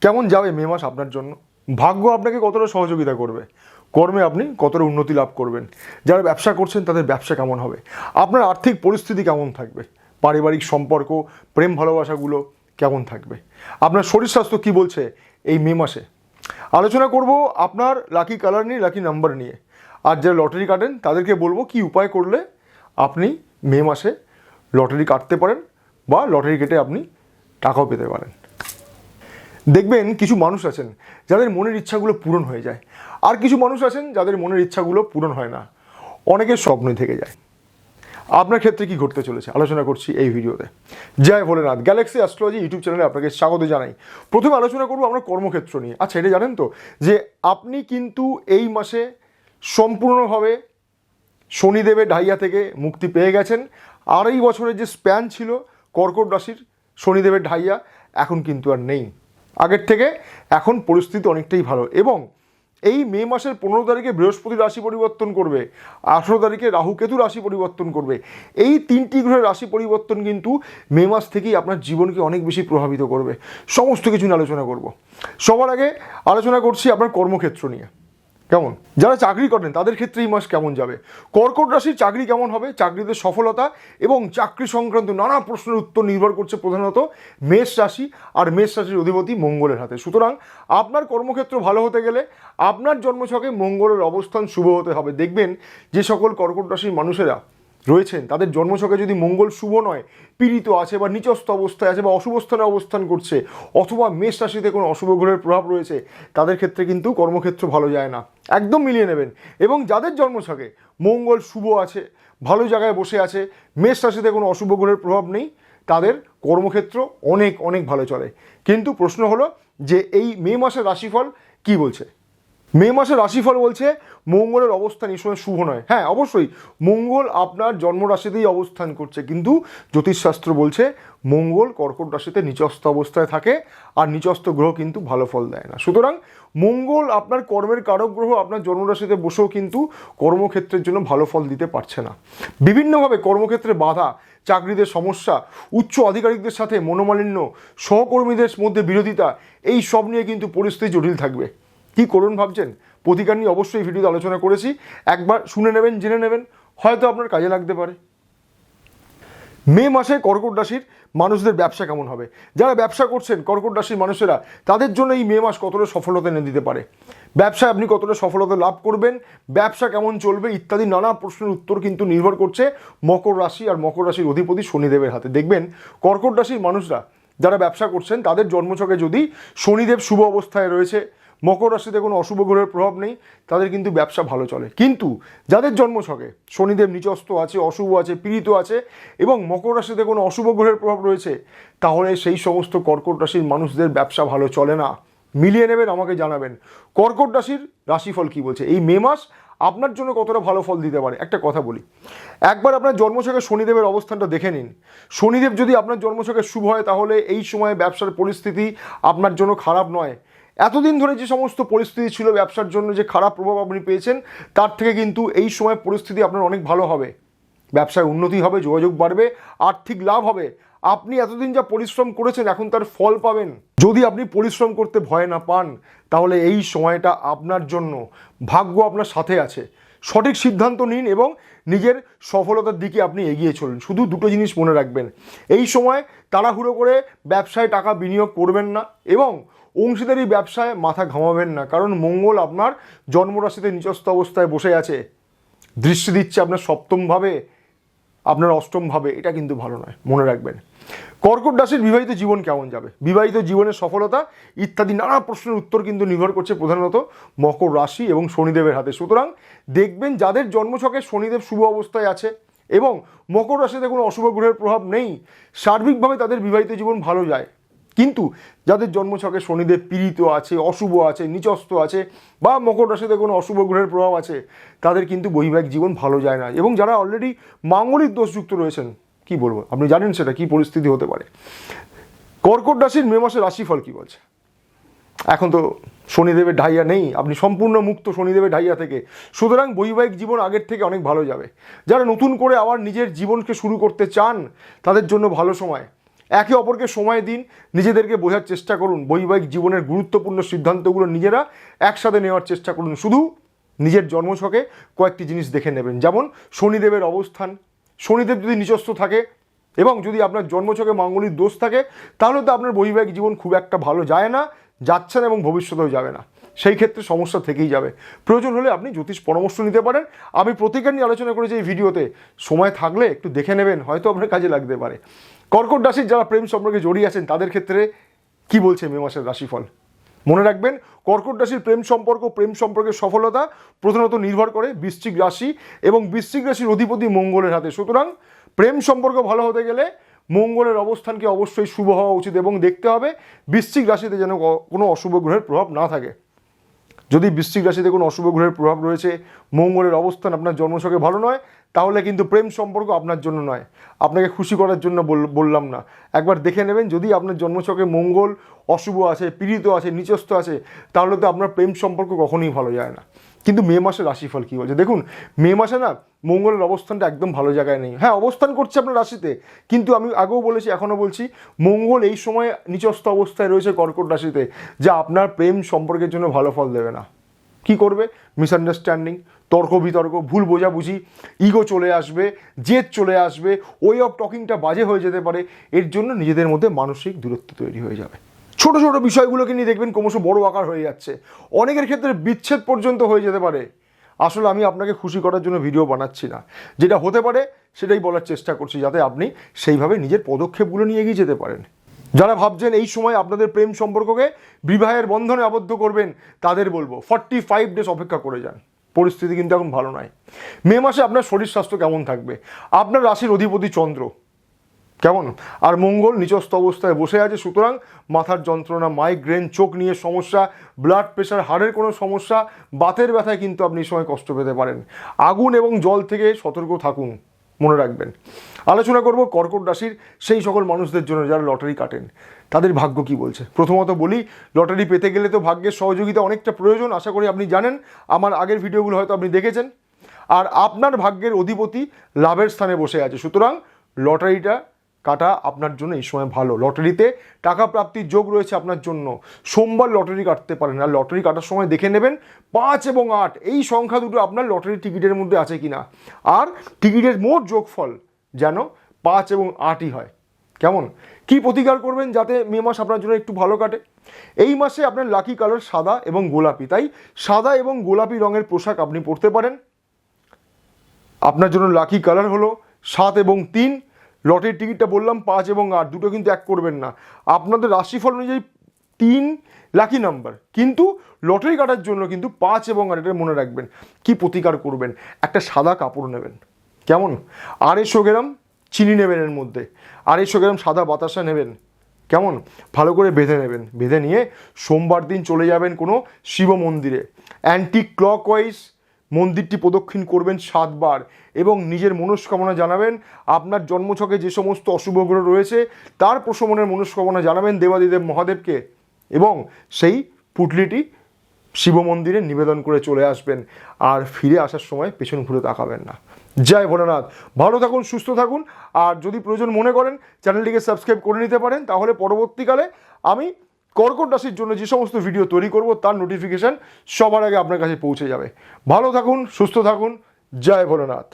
কেমন যাবে মে মাস আপনার জন্য? ভাগ্য আপনাকে কতটা সহযোগিতা করবে? কর্মে আপনি কতটা উন্নতি লাভ করবেন? যারা ব্যবসা করছেন, তাদের ব্যবসা কেমন হবে? আপনার আর্থিক পরিস্থিতি কেমন থাকবে? পারিবারিক সম্পর্ক, প্রেম ভালোবাসাগুলো কেমন থাকবে? আপনার শরীর স্বাস্থ্য কী বলছে এই মে মাসে? আলোচনা করব আপনার লাকি কালার নিয়ে, লাকি নাম্বার নিয়ে। আর যারা লটারি কাটেন, তাদেরকে বলব কি উপায় করলে আপনি মে মাসে লটারি কাটতে পারেন বা লটারি কেটে আপনি টাকাও পেতে পারেন। দেখবেন কিছু মানুষ আছেন যাদের মনের ইচ্ছাগুলো পূরণ হয়ে যায়। আর কিছু মানুষ আছেন যাদের মনের ইচ্ছাগুলো পূরণ হয় না। অনেকের স্বপ্নই থেকে যায়। আপনার ক্ষেত্রে কি ঘটতে চলেছে? আলোচনা করছি এই ভিডিওতে। Jai Bholenath galaxy astrology YouTube চ্যানেলে আপনাকে স্বাগত জানাই। প্রথমে আলোচনা করব আমরা কর্মক্ষেত্র নিয়ে। আচ্ছা এটা জানেন তো যে আপনি কিন্তু এই মাসে সম্পূর্ণভাবে শনিদেবের ঢাইয়া থেকে মুক্তি পেয়ে গেছেন। আড়াই বছরের যে স্প্যান ছিল, কর্কট রাশির শনিদেবের ঢাইয়া এখন কিন্তু আর নেই। আগের থেকে এখন পরিস্থিতি অনেকটাই ভালো। এবং এই মে মাসের পনেরো তারিখে বৃহস্পতি রাশি পরিবর্তন করবে, আঠেরো তারিখে রাহু কেতু রাশি পরিবর্তন করবে। এই তিনটি গ্রহের রাশি পরিবর্তন কিন্তু মে মাস থেকেই আপনার জীবনকে অনেক বেশি প্রভাবিত করবে। সমস্ত কিছু নিয়ে আলোচনা করব। সবার আগে আলোচনা করছি আপনার কর্মক্ষেত্র নিয়ে। কেমন? যারা চাকরি করেন, তাদের ক্ষেত্রে এই মাস কেমন যাবে? কর্কট রাশির চাকরি কেমন হবে? চাকরিতে সফলতা এবং চাকরি সংক্রান্ত নানা প্রশ্নের উত্তর নির্ভর করছে প্রধানত মেষ রাশি আর মেষ রাশির অধিপতি মঙ্গলের হাতে। সুতরাং আপনার কর্মক্ষেত্র ভালো হতে গেলে আপনার জন্মছকে মঙ্গলের অবস্থান শুভ হতে হবে। দেখবেন যে সকল কর্কট রাশির মানুষেরা রয়েছেন। তাদের জন্মছকে যদি মঙ্গল শুভ নয়, পীড়িত আছে বা নিচস্থ অবস্থায় আছে বা অশুভ স্থানে অবস্থান করছে, অথবা মেষ রাশিতে কোনো অশুভ গ্রহের প্রভাব রয়েছে, তাদের ক্ষেত্রে কিন্তু কর্মক্ষেত্র ভালো যায় না। একদম মিলিয়ে নেবেন। এবং যাদের জন্মছকে মঙ্গল শুভ আছে, ভালো জায়গায় বসে আছে, মেষ রাশিতে কোনো অশুভ গ্রহের প্রভাব নেই, তাদের কর্মক্ষেত্র অনেক অনেক ভালো চলে। কিন্তু প্রশ্ন হলো যে এই মে মাসের রাশিফল কি বলছে? মে মাসের রাশিফল বলছে, মঙ্গলের অবস্থান এই সময় শুভ নয়। হ্যাঁ অবশ্যই, মঙ্গল আপনার জন্মরাশিতেই অবস্থান করছে, কিন্তু জ্যোতিষশাস্ত্র বলছে, মঙ্গল কর্কট রাশিতে নিচস্থ অবস্থায় থাকে, আর নিচস্থ গ্রহ কিন্তু ভালো ফল দেয় না। সুতরাং, মঙ্গল আপনার কর্মের কারক গ্রহ, আপনার জন্মরাশিতে বসেও কিন্তু কর্মক্ষেত্রের জন্য ভালো ফল দিতে পারছে না। বিভিন্নভাবে কর্মক্ষেত্রে বাধা চাকরিদের সমস্যা, উচ্চ আধিকারিকদের সাথে মনোমালিন্য, সহকর্মীদের মধ্যে বিরোধিতা, এই সব নিয়ে কিন্তু পরিস্থিতি জটিল থাকবে। কি করুন ভাবছেন? প্রতিকার নিয়ে অবশ্যই ভিডিওতে আলোচনা করেছি। একবার শুনে নেবেন, জেনে নেবেন, হয়তো আপনার কাজে লাগতে পারে। মে মাসে কর্কট রাশির মানুষদের ব্যবসা কেমন হবে? যারা ব্যবসা করছেন, কর্কট রাশির মানুষেরা, তাদের জন্য এই মে মাস কতটা সফলতা এনে দিতে পারে? ব্যবসায় আপনি কতটা সফলতা লাভ করবেন? ব্যবসা কেমন চলবে? ইত্যাদি নানা প্রশ্নের উত্তর কিন্তু নির্ভর করছে মকর রাশি আর মকর রাশির অধিপতি শনিদেবের হাতে। দেখবেন, কর্কট রাশির মানুষরা যারা ব্যবসা করছেন, তাদের জন্মছকে যদি শনিদেব শুভ অবস্থায় রয়েছে মকর রাশিতে কোনো অশুভ গ্রহের প্রভাব নেই, তাদের কিন্তু ব্যবসা ভালো চলে। কিন্তু যাদের জন্ম ছকে, শনিদেব নিচস্ত আছে, অশুভ আছে, পীড়িত আছে, এবং মকর রাশিতে কোনো অশুভ গ্রহের প্রভাব রয়েছে, তাহলে সেই সমস্ত কর্কট রাশির মানুষদের ব্যবসা ভালো চলে না। মিলিয়ে নেবেন, আমাকে জানাবেন। কর্কট রাশির রাশিফল কি বলছে? এই মে মাস আপনার জন্য কতটা ভালো ফল দিতে পারে? একটা কথা বলি। একবার আপনার জন্মছকে শনিদেবের অবস্থানটা দেখে নিন। শনিদেব যদি আপনার জন্মছকে শুভ হয়, তাহলে এই সময়ে ব্যবসার পরিস্থিতি আপনার জন্য খারাপ নয়। এতদিন ধরে যে সমস্ত পরিস্থিতি ছিল ব্যবসার জন্য যে খারাপ প্রভাব আপনি পেয়েছেন, তার থেকে কিন্তু এই সময় পরিস্থিতি আপনার অনেক ভালো হবে। ব্যবসায় উন্নতি হবে, যোগাযোগ বাড়বে, আর্থিক লাভ হবে। আপনি এতদিন যা পরিশ্রম করেছেন, এখন তার ফল পাবেন। যদি আপনি পরিশ্রম করতে ভয় না পান, তাহলে এই সময়টা আপনার জন্য ভাগ্য আপনার সাথে আছে। সঠিক সিদ্ধান্ত নিন এবং নিজের সফলতার দিকে আপনি এগিয়ে চলুন। শুধু দুটো জিনিস মনে রাখবেন। এই সময় তাড়াহুড়ো করে ব্যবসায় টাকা বিনিয়োগ করবেন না এবং অংশীদারি ব্যবসায় মাথা ঘামাবেন না, কারণ মঙ্গল আপনার জন্মরাশিতে নিচস্থ অবস্থায় বসে আছে। দৃষ্টি দিচ্ছে আপনার সপ্তমভাবে আপনার অষ্টমভাবে এটা কিন্তু ভালো নয়, মনে রাখবেন। কর্কট রাশির বিবাহিত জীবন কেমন যাবে? বিবাহিত জীবনের সফলতা ইত্যাদি নানা প্রশ্নের উত্তর কিন্তু নির্ভর করছে প্রধানত মকর রাশি এবং শনিদেবের হাতে। সুতরাং দেখবেন যাদের জন্মছকে শনিদেব শুভ অবস্থায় আছে এবং মকর রাশিতে কোনো অশুভ গ্রহের প্রভাব নেই, সার্বিকভাবে তাদের বিবাহিত জীবন ভালো যায়। কিন্তু যাদের জন্মছকে শনিদেব পীড়িত আছে, অশুভ আছে নিচস্ত আছে, বা মকর রাশিতে কোনো অশুভ গ্রহের প্রভাব আছে, তাদের কিন্তু বৈবাহিক জীবন ভালো যায় না। এবং যারা অলরেডি মাঙ্গলিক দোষযুক্ত রয়েছেন, কি বলব? আপনি জানেন সেটা, কি পরিস্থিতি হতে পারে। কর্কট রাশির মে মাসের রাশিফল কি বলছে? এখন তো শনিদেবের ঢাইয়া নেই, আপনি সম্পূর্ণ মুক্ত শনিদেবের ঢাইয়া থেকে। সুতরাং বৈবাহিক জীবন আগের থেকে অনেক ভালো যাবে। যারা নতুন করে আবার নিজের জীবনকে শুরু করতে চান, তাদের জন্য ভালো সময়। একে অপরকে সময় দিন, নিজেদেরকে বোঝার চেষ্টা করুন, বৈবাহিক জীবনের গুরুত্বপূর্ণ সিদ্ধান্তগুলো নিজেরা একসাথে নেওয়ার চেষ্টা করুন। শুধু নিজের জন্মছকে কয়েকটি জিনিস দেখে নেবেন। যেমন শনিদেবের অবস্থান। শনিদেব যদি নিচস্থ থাকে এবং যদি আপনার জন্মছকে মাঙ্গলিক দোষ থাকে, তাহলে তো আপনার বৈবাহিক জীবন খুব একটা ভালো যায় না, যাচ্ছে না এবং ভবিষ্যতেও যাবে না। সেই ক্ষেত্রে সমস্যা থেকেই যাবে। প্রয়োজন হলে আপনি জ্যোতিষ পরামর্শ নিতে পারেন। আমি প্রতিকার নিয়ে আলোচনা করেছি এই ভিডিওতে। সময় থাকলে একটু দেখে নেবেন, হয়তো আপনার কাজে লাগতে পারে। কর্কট রাশির যারা প্রেম সম্পর্কে জড়িয়ে আছেন, তাদের ক্ষেত্রে কি বলছে মে মাসের রাশিফল? মনে রাখবেন, কর্কট রাশির প্রেম সম্পর্ক, প্রেম সম্পর্কের সফলতা প্রধানত নির্ভর করে বৃশ্চিক রাশি এবং বৃশ্চিক রাশির অধিপতি মঙ্গলের হাতে। সুতরাং প্রেম সম্পর্ক ভালো হতে গেলে মঙ্গলের অবস্থানকে অবশ্যই শুভ হওয়া উচিত এবং দেখতে হবে বৃশ্চিক রাশিতে যেন কোনো অশুভ গ্রহের প্রভাব না থাকে। যদি বৃশ্চিক রাশিতে কোনো অশুভ গ্রহের প্রভাব রয়েছে, মঙ্গলের অবস্থান আপনার জন্মসকে ভালো নয়, তাহলে কিন্তু প্রেম সম্পর্ক আপনার জন্য নয়। আপনাকে খুশি করার জন্য বল- বললাম না। একবার দেখে নেবেন, যদি আপনার জন্মছকে মঙ্গল, অশুভ আছে, পীড়িত আছে, নিচস্থ আছে, তাহলে তো আপনার প্রেম সম্পর্ক কখনোই ভালো যায় না। কিন্তু মে মাসের রাশিফল কী বলছে? দেখুন, মে মাসে না মঙ্গলের অবস্থানটা একদম ভালো জায়গায় নেই। হ্যাঁ অবস্থান করছে আপনার রাশিতে, কিন্তু আমি আগেও বলেছি, এখনও বলছি, মঙ্গল এই সময় নিচস্থ অবস্থায় রয়েছে কর্কট রাশিতে, যা আপনার প্রেম সম্পর্কের জন্য ভালো ফল দেবে না। কি করবে? মিসআন্ডারস্ট্যান্ডিং তর্ক বিতর্ক, ভুল বোঝাবুঝি ইগো চলে আসবে, জেদ চলে আসবে ওয়ে অফ টকিংটা বাজে হয়ে যেতে পারে, এর জন্য নিজেদের মধ্যে মানসিক দূরত্ব তৈরি হয়ে যাবে। ছোট ছোট বিষয়গুলোকে নিয়ে দেখবেন ক্রমশ বড় আকার হয়ে যাচ্ছে। অনেকের ক্ষেত্রে বিচ্ছেদ পর্যন্ত হয়ে যেতে পারে। আসলে আমি আপনাকে খুশি করার জন্য ভিডিও বানাচ্ছি না। যেটা হতে পারে, সেটাই বলার চেষ্টা করছি যাতে আপনি সেইভাবে নিজের পদক্ষেপগুলো নিয়ে এগিয়ে যেতে পারেন। যারা ভাবছেন এই সময় আপনাদের প্রেম সম্পর্ককে বিবাহের বন্ধনে আবদ্ধ করবেন, তাদের বলব ফর্টি ফাইভ ডেজ অপেক্ষা করে যান। পরিস্থিতি কিন্তু এখন ভালো নয়। মে মাসে আপনার শরীর স্বাস্থ্য কেমন থাকবে? আপনার রাশির অধিপতি চন্দ্র। কেমন? আর মঙ্গল নিচস্থ অবস্থায় বসে আছে, সুতরাং মাথার যন্ত্রণা মাইগ্রেন চোখ নিয়ে সমস্যা ব্লাড প্রেশার হাড়ের কোনো সমস্যা, বাতের ব্যথায় কিন্তু আপনি সময় কষ্ট পেতে পারেন। আগুন এবং জল থেকে সতর্ক থাকুন, মনে রাখবেন। আলোচনা করব কর্কট রাশির সেই সকল মানুষদের জন্য যারা লটারি কাটেন। তাদের ভাগ্য কি বলছে? প্রথমত বলি, লটারি পেতে গেলে তো ভাগ্যের সহযোগিতা অনেকটা প্রয়োজন, আশা করি আপনি জানেন। আমার আগের ভিডিওগুলো হয়তো আপনি দেখেছেন। আর আপনার ভাগ্যের অধিপতি লাভের স্থানে বসে আছে, সুতরাং লটারিটা কাটা আপনার জন্য এই সময় ভালো। লটারিতে টাকা প্রাপ্তির যোগ রয়েছে আপনার জন্য। সোমবার লটারি কাটতে পারেন। আর লটারি কাটার সময় দেখে নেবেন পাঁচ এবং আট। এই সংখ্যা দুটো আপনার লটারি টিকিটের মধ্যে আছে কিনা। আর টিকিটের মোট যোগফল যেন পাঁচ এবং আটই হয়। কেমন? কি প্রতিকার করবেন যাতে মে মাস আপনার জন্য একটু ভালো কাটে? এই মাসে আপনার লাকি কালার সাদা এবং গোলাপি। তাই সাদা এবং গোলাপি রঙের পোশাক আপনি পরতে পারেন। আপনার জন্য লাকি কালার হলো সাত এবং তিন। লটের টিকিটটা বললাম পাঁচ এবং আট, দুটো কিন্তু এক করবেন না। আপনাদের রাশিফল অনুযায়ী তিন লাকি নাম্বার। কিন্তু লটারি কাটার জন্য কিন্তু পাঁচ এবং আট এটা মনে রাখবেন। কি প্রতিকার করবেন? একটা সাদা কাপড় নেবেন। কেমন? আড়াইশো গ্রাম চিনি নেবেন এর মধ্যে। আড়াইশো গ্রাম সাদা বাতাসা নেবেন। কেমন? ভালো করে বেঁধে নেবেন। বেঁধে নিয়ে সোমবার দিন চলে যাবেন কোনো শিব মন্দিরে। অ্যান্টি ক্লকওয়াইজ মন্দিরটি প্রদক্ষিণ করবেন সাতবার এবং নিজের মনস্কামনা জানাবেন। আপনার জন্মছকে যে সমস্ত অশুভ গ্রহ রয়েছে, তার প্রশমনের মনস্কামনা জানাবেন দেবাদিদেব মহাদেবকে এবং সেই পুটলিটি শিব মন্দিরে নিবেদন করে চলে আসবেন। আর ফিরে আসার সময় পেছন ঘুরে তাকাবেন না। জয় ভোলানাথ। ভালো থাকুন, সুস্থ থাকুন। আর যদি প্রয়োজন মনে করেন, চ্যানেলটিকে সাবস্ক্রাইব করে নিতে পারেন। তাহলে পরবর্তীকালে আমি কর্কট রাশির জন্য যে সমস্ত ভিডিও তৈরি করব, তার নোটিফিকেশান সবার আগে আপনার কাছে পৌঁছে যাবে। ভালো থাকুন, সুস্থ থাকুন, জয় ভোলানাথ।